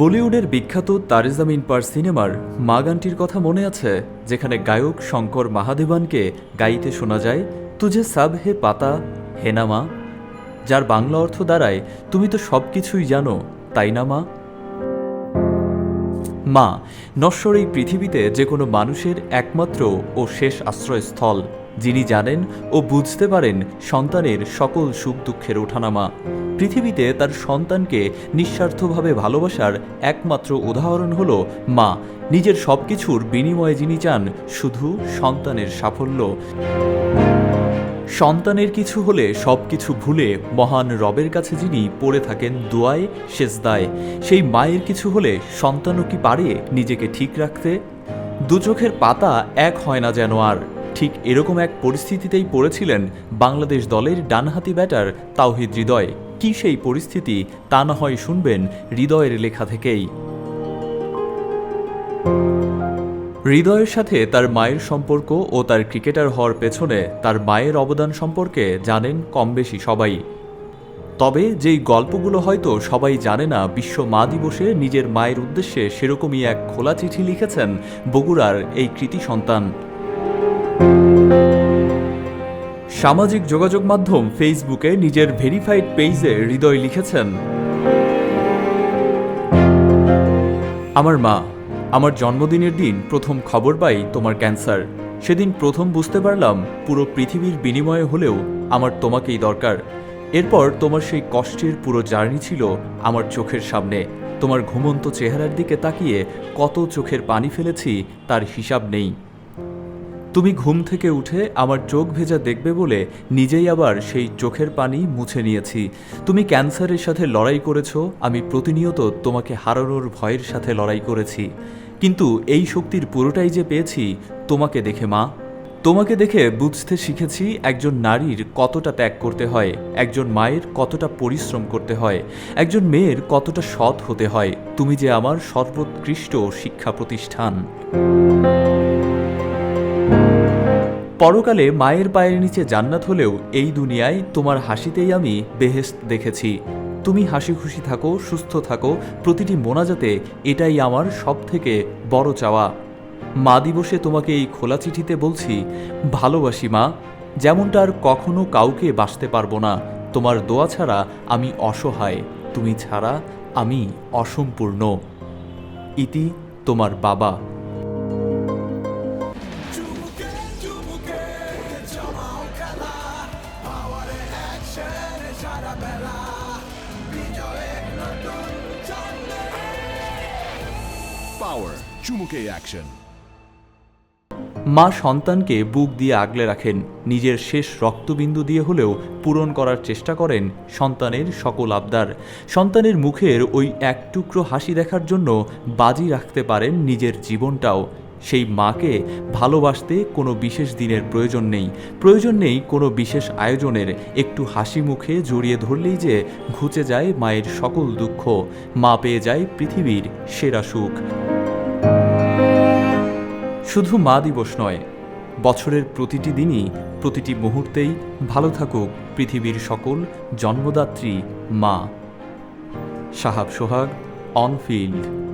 বলিউডের বিখ্যাত তারেজামিন পার সিনেমার মা গানটির কথা মনে আছে, যেখানে গায়ক শঙ্কর মাহাদেবানকে গাইতে শোনা যায় তুঝে সাব হে পাতা হেনামা যার বাংলা অর্থ দাঁড়ায়, তুমি তো সব কিছুই জানো, তাই না মা? মা, নশ্বর এই পৃথিবীতে যে কোনো মানুষের একমাত্র ও শেষ আশ্রয়স্থল। যিনি জানেন ও বুঝতে পারেন সন্তানের সকল সুখ দুঃখের ওঠানামা। পৃথিবীতে তার সন্তানকে নিঃস্বার্থভাবে ভালোবাসার একমাত্র উদাহরণ হল মা। নিজের সব কিছুর বিনিময়ে যিনি চান, শুধু সন্তানের সাফল্য। সন্তানের কিছু হলে সব কিছু ভুলে মহান রবের কাছে যিনি পড়ে থাকেন দোয়ায় শেষদায় সেই মায়ের কিছু হলে সন্তানও কি পারে নিজেকে ঠিক রাখতে? দু চোখের পাতা এক হয় না যেন আর। ঠিক এরকম এক পরিস্থিতিতেই পড়েছিলেন বাংলাদেশ দলের ডানহাতি ব্যাটার তাওহিদ হৃদয়। কি সেই পরিস্থিতি, তা না হয় শুনবেন হৃদয়ের লেখা থেকেই। হৃদয়ের সাথে তার মায়ের সম্পর্ক ও তার ক্রিকেটার হওয়ার পেছনে তার মায়ের অবদান সম্পর্কে জানেন কম বেশি সবাই। তবে যেই গল্পগুলো হয়তো সবাই জানে না, বিশ্ব মা দিবসে নিজের মায়ের উদ্দেশ্যে সেরকমই এক খোলা চিঠি লিখেছেন বগুড়ার এই কৃতি সন্তান। সামাজিক যোগাযোগ মাধ্যম ফেসবুকে নিজের ভেরিফাইড পেজে হৃদয় লিখেছেন। আমার মা, আমার জন্মদিনের দিন প্রথম খবর পাই তোমার ক্যান্সার। সেদিন প্রথম বুঝতে পারলাম পুরো পৃথিবীর বিনিময়ে হলেও আমার তোমাকেই দরকার। এরপর তোমার সেই কষ্টের পুরো জার্নি ছিল আমার চোখের সামনে। তোমার ঘুমন্ত চেহারার দিকে তাকিয়ে কত চোখের পানি ফেলেছি তার হিসাব নেই। তুমি ঘুম থেকে উঠে আমার চোখ ভেজা দেখবে বলে নিজেই আবার সেই চোখের পানি মুছে নিয়েছি। তুমি ক্যান্সারের সাথে লড়াই করেছ, আমি প্রতিনিয়ত তোমাকে হারানোর ভয়ের সাথে লড়াই করেছি। কিন্তু এই শক্তির পুরোটাই যে পেয়েছি, তোমাকে দেখে মা। তোমাকে দেখে বুঝতে শিখেছি একজন নারীর কতটা ত্যাগ করতে হয়, একজন মায়ের কতটা পরিশ্রম করতে হয়, একজন মেয়ের কতটা সৎ হতে হয়। তুমি যে আমার সর্বোৎকৃষ্ট শিক্ষা প্রতিষ্ঠান। পরকালে মায়ের পায়ের নিচে জান্নাত হলেও এই দুনিয়ায় তোমার হাসিতেই আমি বেহেস্ত দেখেছি। তুমি হাসি খুশি থাকো, সুস্থ থাকো, প্রতিটি মোনাজাতে এটাই আমার সব থেকে বড় চাওয়া। মা দিবসে তোমাকে এই খোলা চিঠিতে বলছি, ভালোবাসি মা, যেমনটা আর কখনো কাউকে বাসতে পারব না। তোমার দোয়া ছাড়া আমি অসহায়, তুমি ছাড়া আমি অসম্পূর্ণ। ইতি তোমার বাবা। মা সন্তানকে বুক দিয়ে আগলে রাখেন। নিজের শেষ রক্তবিন্দু দিয়ে হলেও পূরণ করার চেষ্টা করেন সন্তানের সকল আবদার। সন্তানের মুখের ওই এক টুকরো হাসি দেখার জন্য বাজি রাখতে পারেন নিজের জীবনটাও। সেই মাকে ভালোবাসতে কোনো বিশেষ দিনের প্রয়োজন নেই। প্রয়োজন নেই কোনো বিশেষ আয়োজনের। একটু হাসি মুখে জড়িয়ে ধরলেই যে ঘুচে যায় মায়ের সকল দুঃখ। মা পেয়ে যায় পৃথিবীর সেরা সুখ। শুধু মা দিবস নয়, বছরের প্রতিটি দিনই, প্রতিটি মুহূর্তেই ভালো থাকুক পৃথিবীর সকল জন্মদাত্রী মা। সাহাব সোহাগ অনফিল্ড